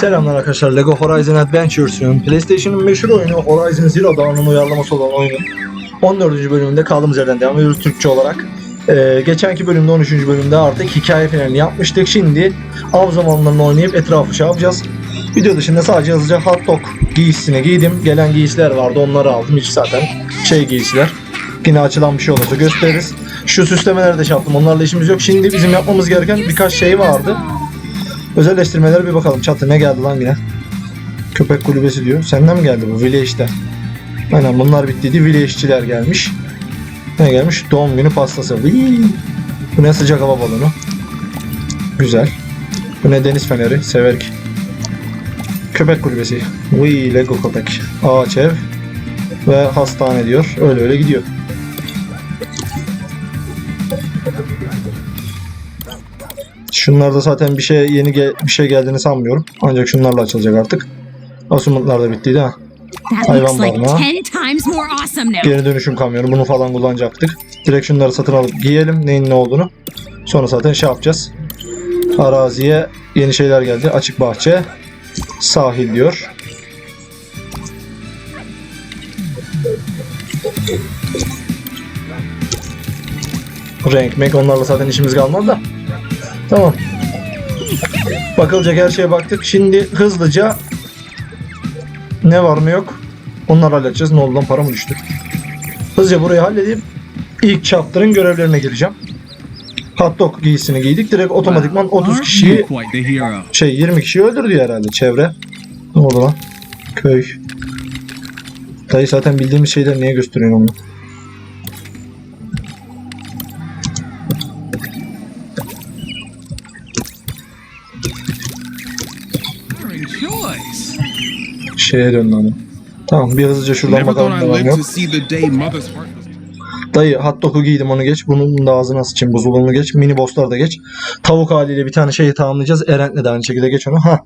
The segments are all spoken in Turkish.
Selamlar arkadaşlar. Lego Horizon Adventures'ın PlayStation'ın meşhur oyunu Horizon Zero Dawn'un uyarlaması olan oyunun 14. bölümünde kaldığımız yerden devam ediyoruz Türkçe olarak. Ee, geçenki bölümde 13. bölümde artık hikaye finalini yapmıştık. Şimdi av zamanlarını oynayıp etrafı şey yapacağız. Video dışında sadece hızlıca hot dog giysisini giydim. Gelen giysiler vardı onları aldım. Hiç zaten şey giysiler. Yine açılan bir şey olursa gösteririz. Şu süslemeleri de şey yaptım. Onlarla işimiz yok. Şimdi bizim yapmamız gereken birkaç şey vardı. Özelleştirmelere bir bakalım. Çatı ne geldi lan yine? Köpek kulübesi diyor. Senden mi geldi bu? Village'den. Aynen bunlar bittiydi. Village'çiler gelmiş. Ne gelmiş? Doğum günü pastası. Vii. Bu ne sıcak hava balonu. Güzel. Bu ne deniz feneri. Sever ki. Köpek kulübesi. Vii Lego köpek. Ağaç ev. Ve hastane diyor. Öyle öyle gidiyor. Şunlarda zaten bir şey yeni bir şey geldiğini sanmıyorum. Ancak şunlarla açılacak artık. Asumentlar da bittiydi ha. Hayvan barınağı. Geri dönüşüm kamyonu bunu falan kullanacaktık. Direkt şunları satın alıp giyelim neyin ne olduğunu. Sonra zaten şey yapacağız. Araziye yeni şeyler geldi. Açık bahçe. Sahil diyor. Renk mek onlarla zaten işimiz kalmadı da. Tamam. Bakılacak her şeye baktık. Şimdi hızlıca ne var ne yok onları halledeceğiz. Ne oldu lan para mı düştü? Hızlıca burayı halledip ilk chapter'ın görevlerine gireceğim. Hot dog giysisini giydik. Direkt otomatikman 30 Aren't kişiyi şey 20 kişiyi öldürdü herhalde çevre. Ne oldu lan? Köy. Dayı zaten bildiğimiz şeyler niye gösteriyorsun onu? Şeye döndü ama. Tamam bir hızlıca şuradan bakalım live yok. Dayı hot dog'u giydim onu geç. Bunun da ağzına sıçayım buzulunu geç. Mini bosslar da geç. Tavuk haliyle bir tane şeyi tamamlayacağız. Erent'le de aynı şekilde geç onu. Ha.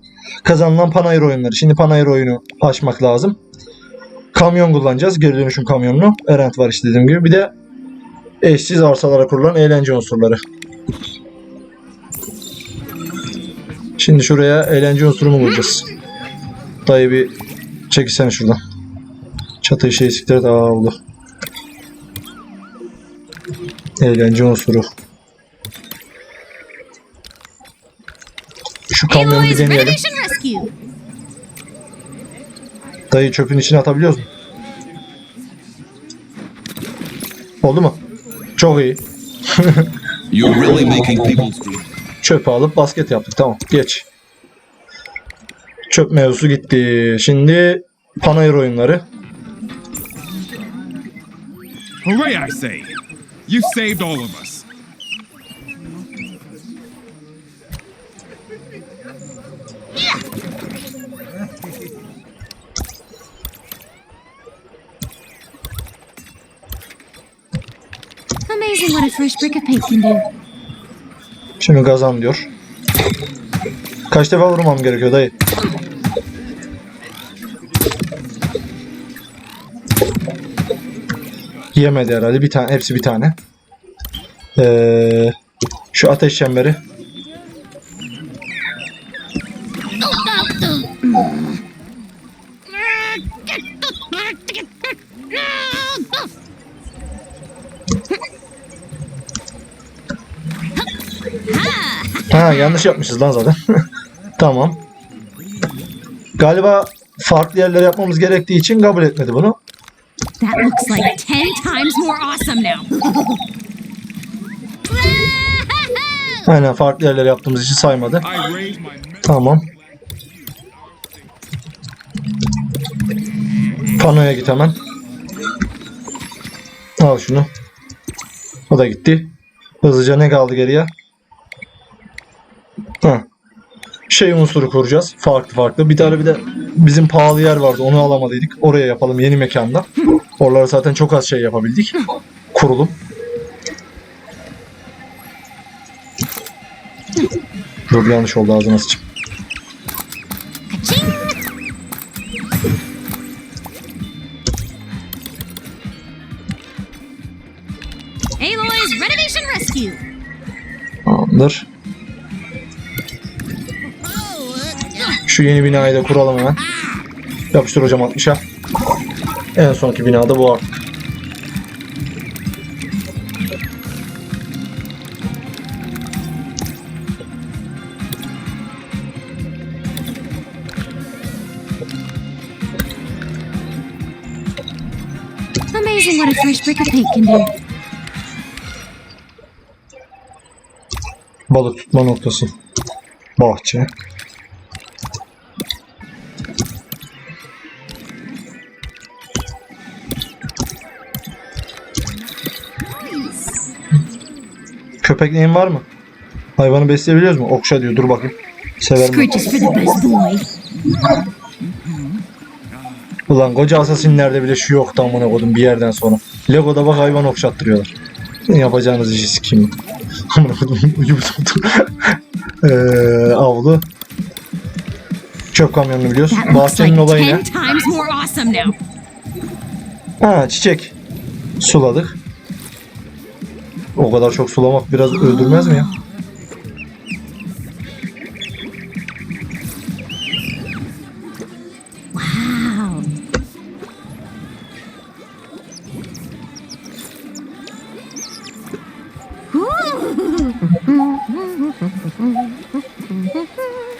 Kazanılan panayır oyunları. Şimdi panayır oyunu açmak lazım. Kamyon kullanacağız. Geri dönüşüm kamyonunu. Erent var işte dediğim gibi. Bir de eşsiz arsalara kurulan eğlence unsurları. Şimdi şuraya eğlence unsurumu bulacağız. Dayı bir çekilsene şuradan. Çatıyı şey siktir et. Aa oldu. Eğlence unsuru. Şu kamyonu bir deneyelim. Dayı çöpün içine atabiliyoruz mu? Oldu mu? Çok iyi. You're really making people's Çöpü alıp basket yaptık. Tamam. Geç. Çöp mevzusu gitti. Şimdi panayır oyunları. Hooray, I say! You saved all of us. Amazing what a fresh brick of paint can do. Şimdi kazan diyor. Kaç defa vurmam gerekiyor dayı? Yemedi herhalde. Bir tane, hepsi bir tane. Ee, şu ateş çemberi. Ha yanlış yapmışız lan zaten. tamam. Galiba farklı yerlere yapmamız gerektiği için kabul etmedi bunu. That looks like ten times more awesome now. Aynen farklı yerlere yaptığımız için saymadı. Tamam. Panoya git hemen. Al şunu. O da gitti. Hızlıca ne kaldı geriye? Ha. Şey unsuru kuracağız. Farklı farklı. Bir tane bir de bizim pahalı yer vardı. Onu alamadıydık. Oraya yapalım yeni mekanda. Oralara zaten çok az şey yapabildik. Kurulum. Dur yanlış oldu ağzına sıçayım. Aloy's Renovation Rescue. Tamamdır. Şu yeni binayı da kuralım hemen. Yapıştır hocam 60'a. En sonki binada bu artık. Amazing what a fresh brick of paint can do. Balık tutma noktası. Bahçe. Köpekliğin var mı? Hayvanı besleyebiliyoruz mu? Okşa diyor. Dur bakayım. Sever mi? Ulan koca asasinlerde bile şu yoktu amına kodum bir yerden sonra. Lego'da bak hayvan okşattırıyorlar. Yapacağınız işi sikeyim. Amına kodum uyu tuttu. Eee avlu. Çöp kamyonunu biliyoruz. Bahçenin olayı ne? Ha çiçek. Suladık. O kadar çok sulamak biraz öldürmez mi ya?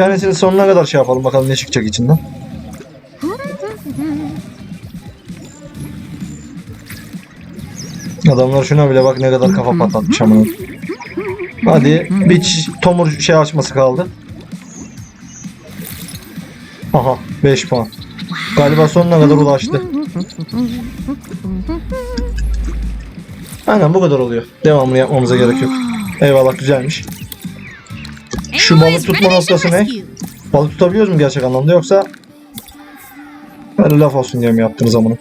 tanesini sonuna kadar şey yapalım bakalım ne çıkacak içinden. Adamlar şuna bile bak ne kadar kafa patlatmış amına. Hadi bir tomur şey açması kaldı. Aha 5 puan. Galiba sonuna kadar ulaştı. Aynen bu kadar oluyor. Devamını yapmamıza gerek yok. Eyvallah güzelmiş. Şu balık tutma noktası ne? Balık tutabiliyoruz mu gerçek anlamda yoksa böyle laf olsun diye mi yaptınız amına?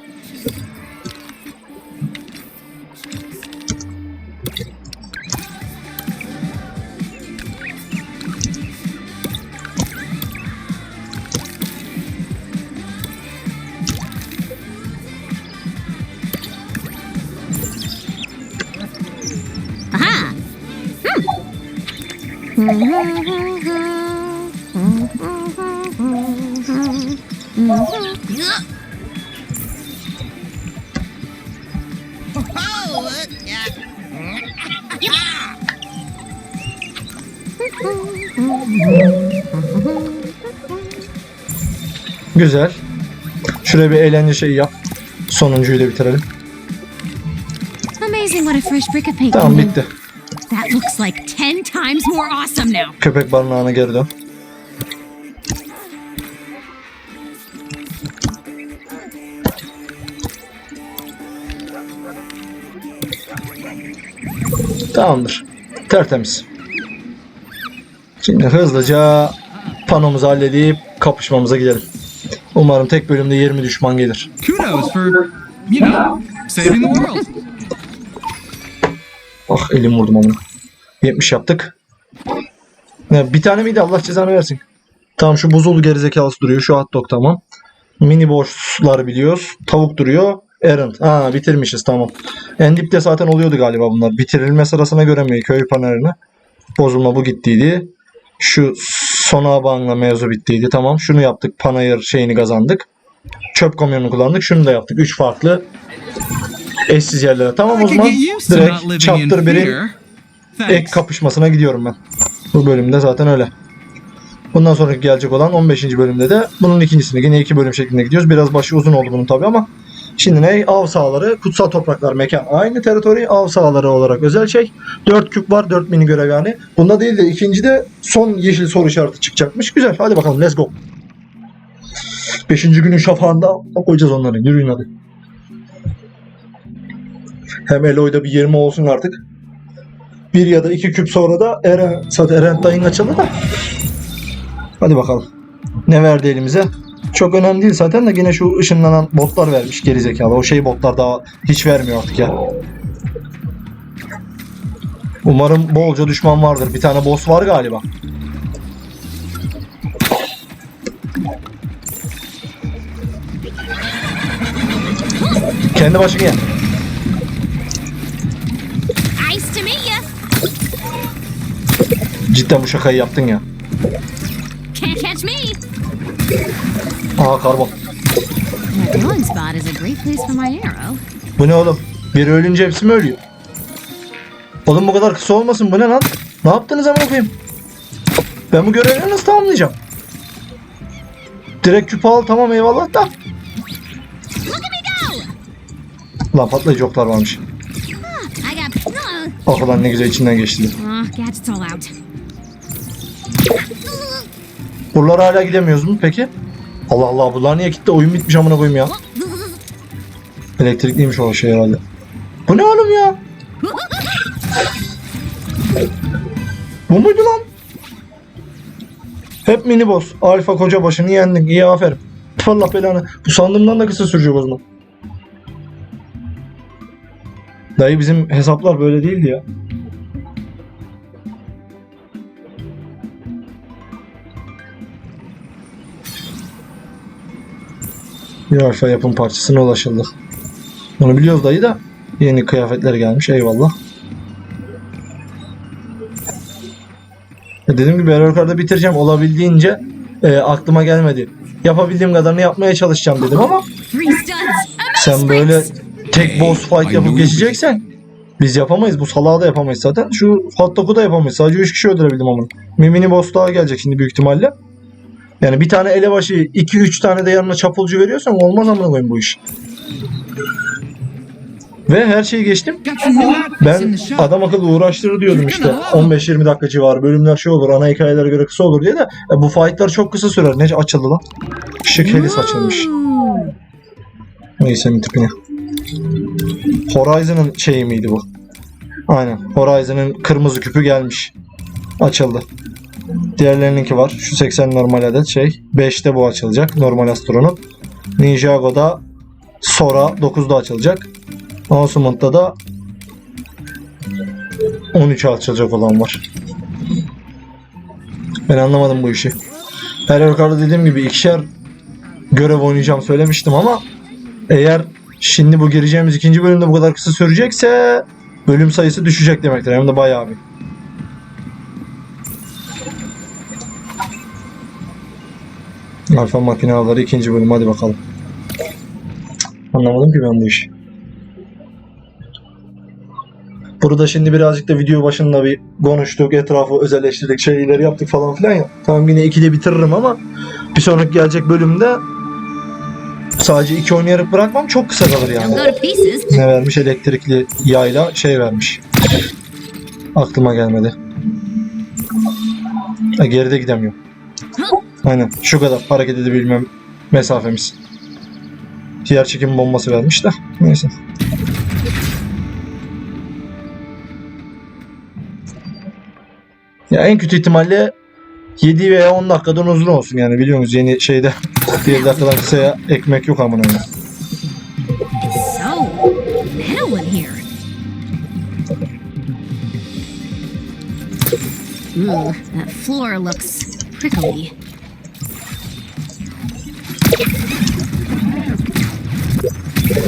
Güzel. Şuraya bir eğlence şeyi yap. Sonuncuyu da bitirelim. Amazing what a fresh brick of paint Tamam bitti. That looks like ten times more awesome now. Köpek barınağına geri dön. Tamamdır. Tertemiz. Şimdi hızlıca panomuzu halledip kapışmamıza gidelim. Umarım tek bölümde 20 düşman gelir. Kudos for, you know, saving the world. Ah elim vurdum onu. 70 yaptık. Ne, bir tane miydi Allah cezanı versin. Tamam şu buzul gerizekalısı duruyor. Şu hot dog tamam. Mini bosslar biliyoruz. Tavuk duruyor. Errant. Ha bitirmişiz tamam. En dipte zaten oluyordu galiba bunlar. Bitirilme sırasına göremiyor köy panerini. Bozulma bu gittiydi. Şu sona bağımla mevzu bittiydi. Tamam şunu yaptık. Panayır şeyini kazandık. Çöp kamyonunu kullandık. Şunu da yaptık. 3 farklı eşsiz yerlere. Tamam o zaman direkt chapter 1'in fear. Ek kapışmasına gidiyorum ben. Bu bölümde zaten öyle. Bundan sonraki gelecek olan 15. bölümde de bunun ikincisini yine iki bölüm şeklinde gidiyoruz. Biraz başı uzun oldu bunun tabi ama şimdi ne? Av sahaları, kutsal topraklar, mekan. Aynı teritori av sahaları olarak özel şey. 4 küp var, 4 mini görev yani. Bunda değil de ikinci de son yeşil soru işareti çıkacakmış. Güzel. Hadi bakalım let's go. 5. günün şafağında koyacağız onları. Yürüyün hadi. Hem Eloy'da bir 20 olsun artık. Bir ya da iki küp sonra da Eren, zaten Eren dayın açıldı da. Hadi bakalım. Ne verdi elimize? Çok önemli değil zaten de yine şu ışınlanan botlar vermiş gerizekalı. O şey botlar daha hiç vermiyor artık ya. Umarım bolca düşman vardır. Bir tane boss var galiba. Kendi başına gel. Cidden bu şakayı yaptın ya. Can't catch me. Aha karbon. That glowing spot is a great place for my arrow. Bu ne oğlum? Biri ölünce hepsi mi ölüyor? Oğlum bu kadar kısa olmasın bu ne lan? Ne yaptınız amına koyayım? Ben bu görevleri nasıl tamamlayacağım? Direkt küpe al tamam eyvallah da. Lan patlayıcı oklar varmış. Ah, lan ne güzel içinden geçti. out. Buralara hala gidemiyoruz mu peki? Allah Allah bunlar niye gitti? Oyun bitmiş amına koyayım ya. Elektrikliymiş o şey herhalde. Bu ne oğlum ya? Bu muydu lan? Hep mini boss. Alfa koca başını yendin. İyi aferin. Allah belanı. Bu sandığımdan da kısa sürecek o zaman. Dayı bizim hesaplar böyle değildi ya. Bir yapım parçasına ulaşıldı. Bunu biliyoruz dayı da. Yeni kıyafetler gelmiş eyvallah. E dediğim gibi Erorkar'da bitireceğim olabildiğince e, aklıma gelmedi. Yapabildiğim kadarını yapmaya çalışacağım dedim ama sen böyle tek boss fight yapıp geçeceksen biz yapamayız. Bu salağı da yapamayız zaten. Şu hot dog'u da yapamayız. Sadece 3 kişi öldürebildim ama. Bir mini boss daha gelecek şimdi büyük ihtimalle. Yani bir tane elebaşı 2-3 tane de yanına çapulcu veriyorsan olmaz amına koyayım bu iş. Ve her şeyi geçtim. Ben adam akıllı uğraştırır diyordum işte. 15-20 dakika civarı bölümler şey olur. Ana hikayelere göre kısa olur diye de e, bu fightlar çok kısa sürer. Ne açıldı lan? Şık helis açılmış. Neyse tipine. Horizon'ın şeyi miydi bu? Aynen. Horizon'ın kırmızı küpü gelmiş. Açıldı. Diğerlerininki var. Şu 80 normal adet şey. 5'te bu açılacak. Normal astronot. Ninjago'da Sora 9'da açılacak. Ansument'ta da 13'e açılacak olan var. Ben anlamadım bu işi. Her yukarıda dediğim gibi ikişer görev oynayacağım söylemiştim ama eğer şimdi bu gireceğimiz ikinci bölümde bu kadar kısa sürecekse bölüm sayısı düşecek demektir. Hem de bayağı bir. Alfa makinaları ikinci bölüm hadi bakalım. Anlamadım ki ben bu işi. Burada şimdi birazcık da video başında bir konuştuk, etrafı özelleştirdik, şeyleri yaptık falan filan ya. Tamam yine ikili bitiririm ama bir sonraki gelecek bölümde sadece iki oynayarak bırakmam çok kısa kalır yani. Ne vermiş? Elektrikli yayla şey vermiş. Aklıma gelmedi. Ha, geride gidemiyorum. Aynen şu kadar hareket edebilmem mesafemiz. Yer çekim bombası vermiş de neyse. Ya en kötü ihtimalle 7 veya 10 dakikadan uzun olsun yani biliyorsunuz yeni şeyde 1 dakikadan kısaya ekmek yok amına. Ooh, that floor looks prickly.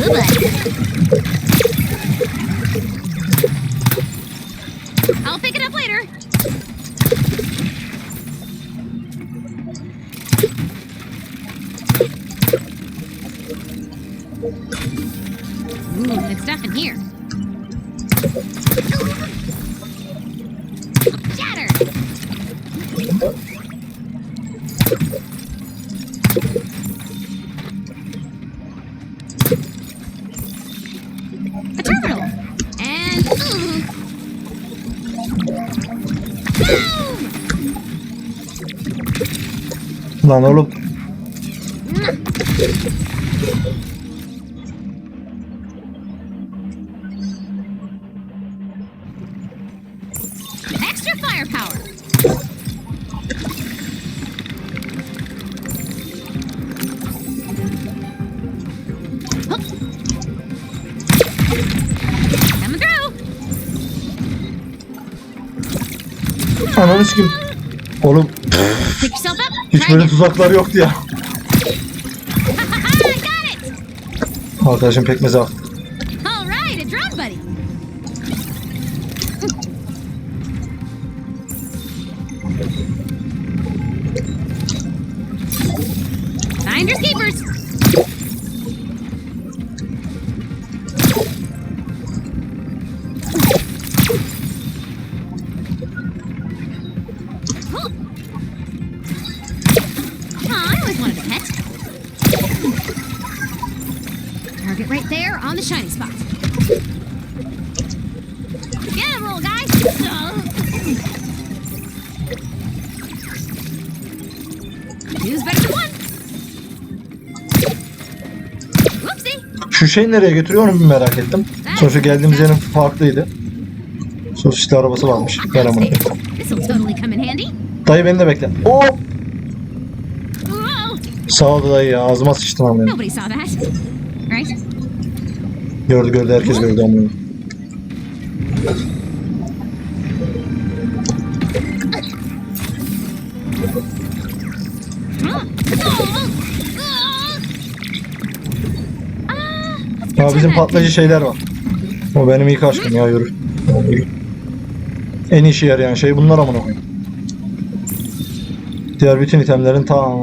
Goodbye. Lan oğlum Extra firepower! Ananı sikim. Oğlum Pick yourself up! Hiç böyle tuzaklar yoktu ya. Arkadaşım pekmez al. One. Whoopsie. Şu şey nereye götürüyor onu bir merak ettim. Sonuçta geldiğimiz yerin farklıydı. Sosisli arabası varmış. Gel amına. koyayım. This'll totally come in handy. Dayı beni de bekle. Oo! Whoa! Sağ ol dayı ya ağzıma sıçtın amına. Nobody saw that. Right? Gördü gördü herkes gördü amına. Ya bizim patlayıcı şeyler var. O benim ilk aşkım ya yürü. En işe yarayan şey bunlar amına koyayım. Diğer bütün itemlerin ta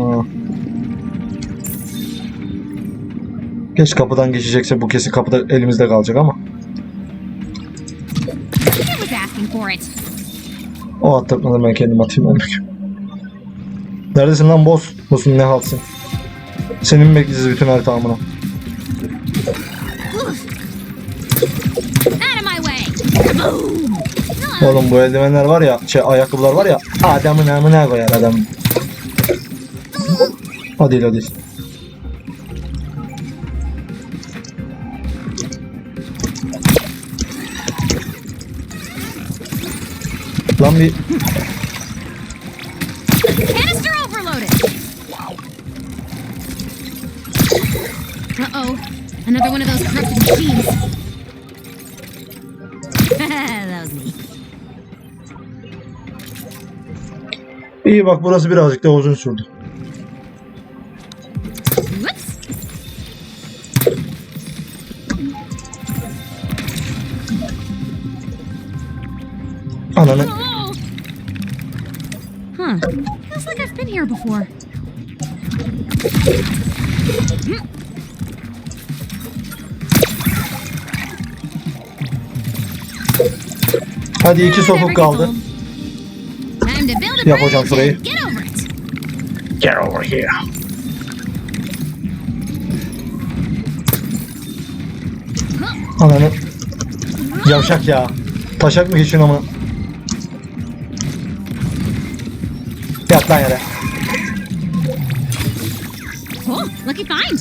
Geç kapıdan geçecekse bu kesin kapıda elimizde kalacak ama. O attırmadan ben kendim atayım onu. Neredesin lan boss? Boss'un ne halsın? Senin bekleyeceğiz bütün harita amına? Oğlum bu eldivenler var ya, şey ayakkabılar var ya, adamın amına koyar adamın. O değil o değil. Lan bir. Uh-oh. Another one of those corrupted machines. İyi bak burası birazcık da uzun sürdü. Ananı. Huh. Feels like I've been here before. hadi iki gets kaldı. Yap hocam şurayı. Get over it. Get over here. Ananı. Yavşak ya. Taşak mı geçiyorsun ama? Yat lan yere. Oh, lucky find.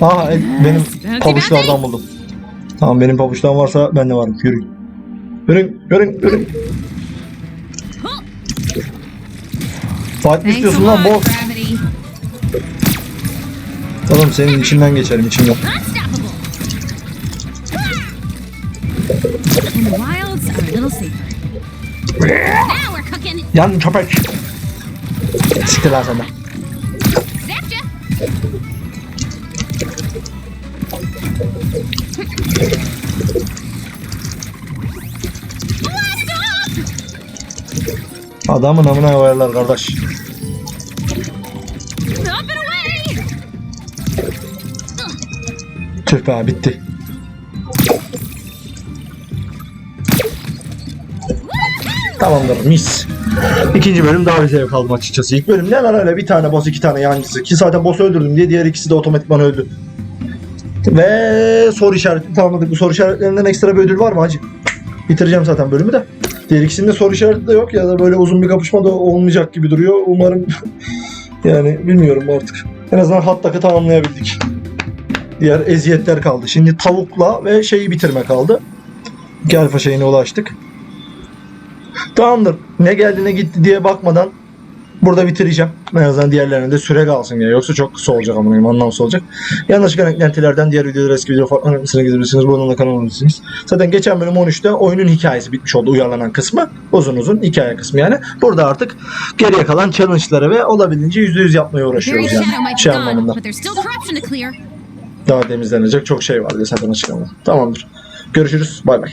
Aha el- benim pabuçlardan buldum. Tamam benim pabuçlarım varsa ben de varım. Yürüyün. Yürüyün, yürüyün, yürüyün. Fight mi istiyorsun lan boss? Oğlum senin içinden geçerim we're cooking. Yan köpek. Siktir lan senden. Adamın amına koyarlar kardeş. Tüh be bitti. Tamamdır mis. İkinci bölüm daha bir zevk aldım açıkçası. İlk bölüm ne lan öyle bir tane boss iki tane yancısı. Ki zaten boss öldürdüm diye diğer ikisi de otomatikman öldü. Ve soru işareti tamamladık. Bu soru işaretlerinden ekstra bir ödül var mı hacı? Bitireceğim zaten bölümü de. Diğer ikisinde soru işareti de yok ya da böyle uzun bir kapışma da olmayacak gibi duruyor. Umarım yani bilmiyorum artık. En azından hat takı tamamlayabildik. Diğer eziyetler kaldı. Şimdi tavukla ve şeyi bitirme kaldı. Gelfa şeyine ulaştık. Tamamdır. Ne geldi ne gitti diye bakmadan burada bitireceğim. En azından diğerlerine de süre kalsın ya. Yoksa çok kısa olacak ama anlamsız olacak. Yanlış eklentilerden diğer videoları eski video farklarına gidebilirsiniz. Buradan da kanal olabilirsiniz. Zaten geçen bölüm 13'te oyunun hikayesi bitmiş oldu. Uyarlanan kısmı. Uzun uzun hikaye kısmı yani. Burada artık geriye kalan challenge'ları ve olabildiğince %100 yapmaya uğraşıyoruz yani. be Şey anlamında. Daha temizlenecek çok şey var zaten açıklamada. Tamamdır. Görüşürüz. Bay bay.